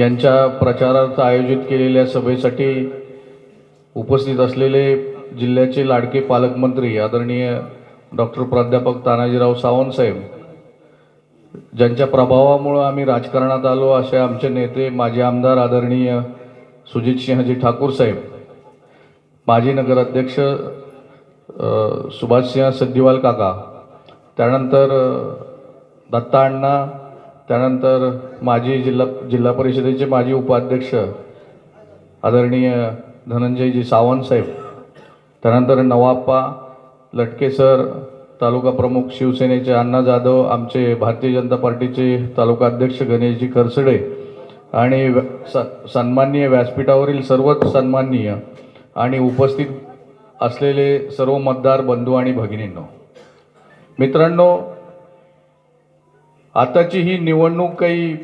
यांच्या प्रचारार्थ आयोजित केलेल्या सभेसाठी उपस्थित असलेले जिल्ह्याचे लाडके पालकमंत्री आदरणीय डॉक्टर प्राध्यापक तानाजीराव सावंत साहेब ज्यांच्या प्रभावामुळं आम्ही राजकारणात आलो असे आमचे नेते माजी आमदार आदरणीय सुजित सिंहजी ठाकूर साहेब माजी नगराध्यक्ष सुभाषसिंह सद्दिवाल काका त्यानंतर दत्ता अण्णा त्यानंतर माजी जिल्हा जिल्हा परिषदेचे माजी उपाध्यक्ष आदरणीय धनंजयजी सावंत साहेब त्यानंतर नवाप्पा लटके सर तालुका प्रमुख शिवसेनेचे अण्णा जाधव आमचे भारतीय जनता पार्टीचे तालुका अध्यक्ष गणेशजी खरसडे आणि स- सन्माननीय व्यासपीठावरील सर्वच सन्माननीय आणि उपस्थित असलेले सर्व मतदार बंधू आणि भगिनींनो मित्रांनो आताची ही निवडणूक काही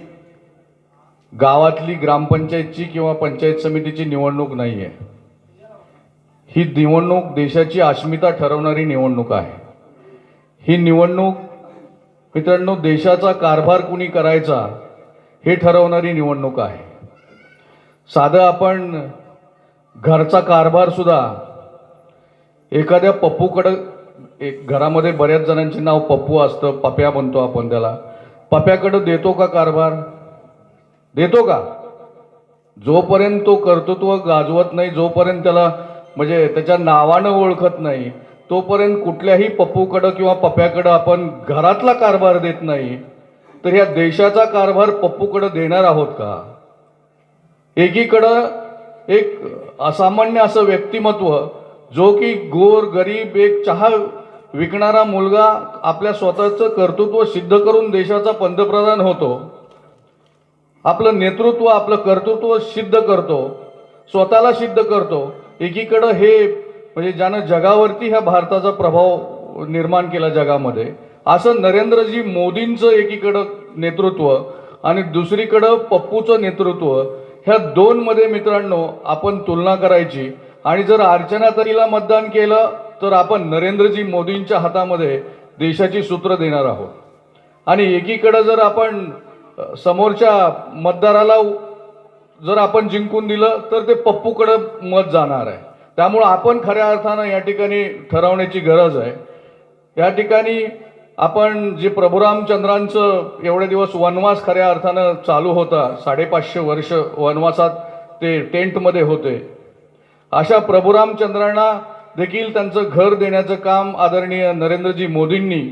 गावातली ग्रामपंचायतची किंवा पंचायत समितीची निवडणूक नाही आहे ही निवडणूक देशाची अस्मिता ठरवणारी निवडणूक आहे. ही निवडणूक मित्रांनो देशाचा कारभार कुणी करायचा हे ठरवणारी निवडणूक आहे. साधं आपण घरचा कारभारसुद्धा एखाद्या पप्पूकडं एक घरामध्ये बऱ्याच जणांचे नाव पप्पू असतं पप्या म्हणतो आपण त्याला. पप्याकडं देतो का कारभार? देतो का? जोपर्यंत तो कर्तृत्व गाजवत नाही जोपर्यंत त्याला म्हणजे त्याच्या नावानं ओळखत नाही तोपर्यंत कुठल्याही पप्पूकडं किंवा पप्याकडं आपण घरातला कारभार देत नाही तर ह्या देशाचा कारभार पप्पूकडं देणार आहोत का? एकीकडं एक असामान्य असं व्यक्तिमत्व जो की गोर गरीब एक चहा विकणारा मुलगा आपल्या स्वतःचं कर्तृत्व सिद्ध करून देशाचा पंतप्रधान होतो. आपलं नेतृत्व आपलं कर्तृत्व सिद्ध करतो. स्वतःला सिद्ध करतो. एकीकडं हे म्हणजे ज्यानं जगावरती ह्या भारताचा प्रभाव निर्माण केला जगामध्ये असं नरेंद्रजी मोदींचं एकीकडं नेतृत्व आणि दुसरीकडं पप्पूचं नेतृत्व ह्या दोनमध्ये मित्रांनो आपण तुलना करायची. आणि जर अर्चना तरीला मतदान केलं तर आपण नरेंद्रजी मोदींच्या हातामध्ये देशाची सूत्र देणार आहोत. आणि एकीकडं जर आपण समोरच्या मतदाराला जर आपण जिंकून दिलं तर ते पप्पूकडं मत जाणार आहे. त्यामुळं आपण खऱ्या अर्थानं या ठिकाणी ठरवण्याची गरज आहे. या ठिकाणी आपण जे प्रभुरामचंद्रांचं एवढे दिवस वनवास खऱ्या अर्थानं चालू होता साडेपाचशे वर्ष वनवासात ते टेंटमध्ये होते. अशा प्रभुरामचंद्रांना देखील त्यांचं घर देण्याचं काम आदरणीय नरेंद्रजी मोदींनी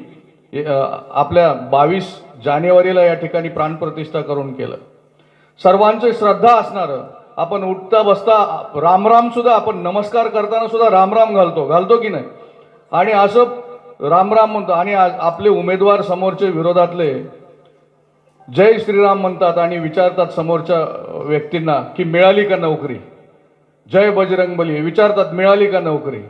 आपल्या बावीस जानेवारीला या ठिकाणी प्राणप्रतिष्ठा करून केलं. सर्वांचे श्रद्धा असणारं आपण उठता बसता रामराम सुद्धा आपण नमस्कार करताना सुद्धा रामराम घालतो. घालतो की नाही? आणि असं रामराम म्हणतो आणि आपले उमेदवार समोरचे विरोधातले जय श्रीराम म्हणतात आणि विचारतात समोरच्या व्यक्तींना की मिळाली का नोकरी? जय बजरंगबली विचारतात मिळाली का नोकरी?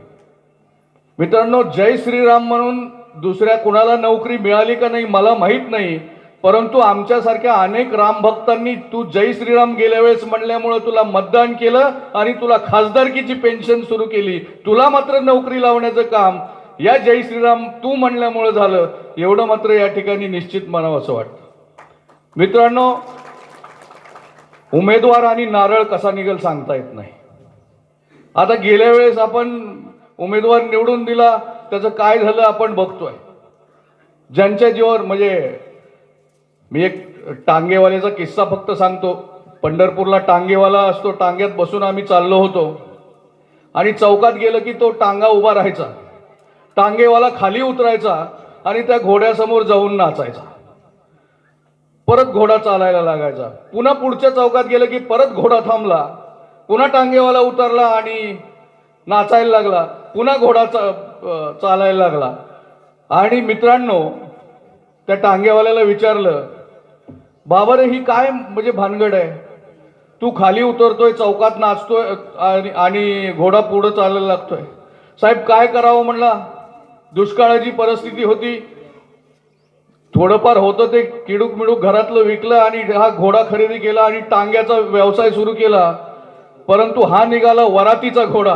मित्रांनो जय श्रीराम म्हणून दुसऱ्या कुणाला नोकरी मिळाली का नाही मला माहीत नाही. परंतु आमच्यासारख्या अनेक रामभक्तांनी तू जय श्रीराम गेल्या वेळेस म्हणल्यामुळं तुला मतदान केलं आणि तुला खासदारकीची पेन्शन सुरू केली. तुला मात्र नोकरी लावण्याचं काम. या जय श्रीराम तू म्हणल्यामुळं झालं. एवढं मात्र या ठिकाणी निश्चित म्हणावं असं वाटतं. मित्रांनो उमेदवार आणि नारळ कसा निघेल सांगता येत नाही. आता गेल्या वेळेस आपण उमेदवार निवडून दिला त्याचं काय झालं आपण बघतोय. ज्यांच्या जीवावर म्हणजे मी एक टांगेवाल्याचा किस्सा फक्त सांगतो. पंढरपूरला टांगेवाला असतो टांग्यात बसून आम्ही चाललो होतो. आणि चौकात गेलं की तो टांगा उभा राहायचा. टांगेवाला खाली उतरायचा आणि त्या घोड्यासमोर जाऊन नाचायचा. परत घोडा चालायला लागायचा. पुन्हा पुढच्या चौकात गेलं की परत घोडा थांबला. पुन्हा टांगेवाला उतरला आणि नाचायला लागला. पुन्हा घोडा चा- चालायला लागला. आणि मित्रांनो त्या टांगेवाल्याला विचारलं बाबा रे ही काय म्हणजे भानगड आहे? तू खाली उतरतोय चौकात नाचतोय आणि आणि घोडा पुढं चालायला लागतोय. साहेब काय करावं म्हणला? दुष्काळाची परिस्थिती होती. थोडंफार होतं ते किडूक मिडूक घरातलं विकलं आणि हा घोडा खरेदी केला आणि टांग्याचा व्यवसाय सुरू केला. परंतु हा निघाला वरातीचा घोडा.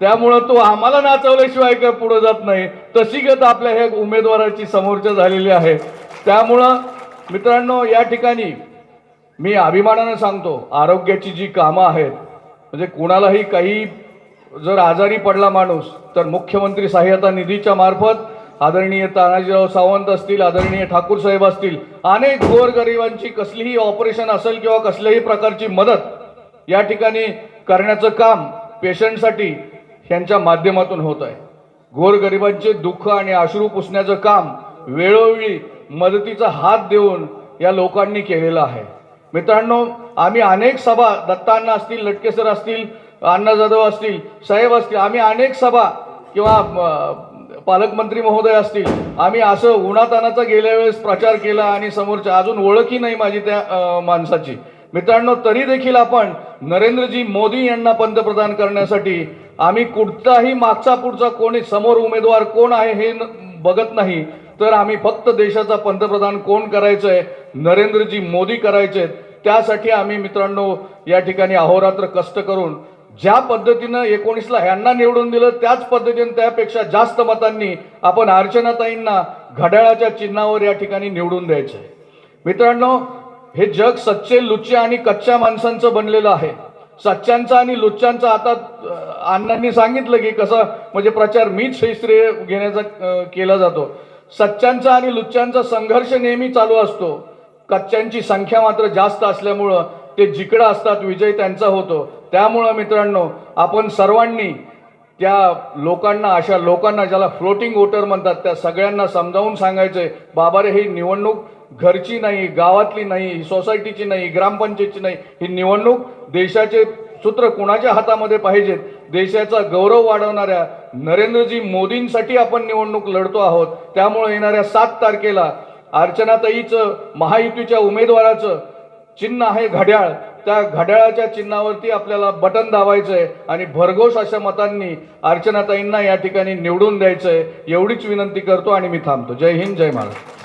त्यामुळं तो आम्हाला नाचवल्याशिवाय काय पुढे जात नाही. तशी गत आपल्या ह्या उमेदवाराची समोरच्या झालेली आहे. त्यामुळं मित्रांनो या ठिकाणी मी अभिमानानं सांगतो आरोग्याची जी कामं आहेत म्हणजे कुणालाही काही जर आजारी पडला माणूस तर मुख्यमंत्री सहाय्यता निधीच्या मार्फत आदरणीय तानाजीराव सावंत असतील आदरणीय ठाकूर साहेब असतील अनेक गोरगरिबांची कसलीही ऑपरेशन असेल किंवा कसल्याही प्रकारची मदत या ठिकाणी करण्याचं काम पेशंटसाठी ह्यांच्या माध्यमातून होत आहे. गोरगरिबांचे दुःख आणि अश्रू पुसण्याचं काम वेळोवेळी मदतीचा हात देऊन या लोकांनी केलेलं आहे. मित्रांनो आम्ही अनेक सभा दत्तांना असतील लटके सर असतील अण्णा जाधव असतील साहेब असतील आम्ही अनेक सभा किंवा पालकमंत्री महोदय असतील आम्ही असं उन्हातानाचा गेल्या वेळेस प्रचार केला आणि समोरच्या अजून ओळखही नाही माझी त्या माणसाची. मित्रांनो तरी देखील आपण नरेंद्रजी मोदी यांना पंतप्रधान करण्यासाठी आम्ही कुठचाही मागचा पुढचा कोणी समोर उमेदवार कोण आहे हे बघत नाही. तर आम्ही फक्त देशाचा पंतप्रधान कोण करायचं आहे नरेंद्रजी मोदी करायचे त्यासाठी आम्ही मित्रांनो या ठिकाणी अहोरात्र कष्ट करून ज्या पद्धतीनं एकोणीसला ह्यांना निवडून दिलं त्याच पद्धतीनं त्यापेक्षा जास्त मतांनी आपण अर्चनाताईंना घड्याळाच्या चिन्हावर या ठिकाणी निवडून द्यायचं आहे मित्रांनो हे जग सच्चे लुच्चे आणि कच्च्या माणसांचं बनलेलं आहे. सच्च्यांचा आणि लुच्च्यांचा आता अण्णांनी सांगितलं की कसं म्हणजे प्रचार मीच हे श्रेय घेण्याचा केला जातो. सच्च्यांचा आणि लुच्च्यांचा संघर्ष नेहमी चालू असतो. कच्च्यांची संख्या मात्र जास्त असल्यामुळं ते जिकडं असतात विजय त्यांचा होतो. त्यामुळं मित्रांनो आपण सर्वांनी त्या लोकांना अशा लोकांना ज्याला फ्लोटिंग वोटर म्हणतात त्या सगळ्यांना समजावून सांगायचंय बाबा रे ही निवडणूक घरची नाही गावातली नाही सोसायटीची नाही ग्रामपंचायतची नाही ही निवडणूक देशाचे सूत्र कुणाच्या हातामध्ये पाहिजेत? देशाचा गौरव वाढवणाऱ्या नरेंद्रजी मोदींसाठी आपण निवडणूक लढतो आहोत. त्यामुळे येणाऱ्या सात तारखेला अर्चनाताईचं महायुतीच्या उमेदवाराचं चिन्ह आहे घड्याळ. त्या घड्याळाच्या चिन्हावरती आपल्याला बटन दाबायचंय आणि भरघोष अशा मतांनी अर्चनाताईंना या ठिकाणी निवडून द्यायचंय. एवढीच विनंती करतो आणि मी थांबतो. जय हिंद जय महाराष्ट्र.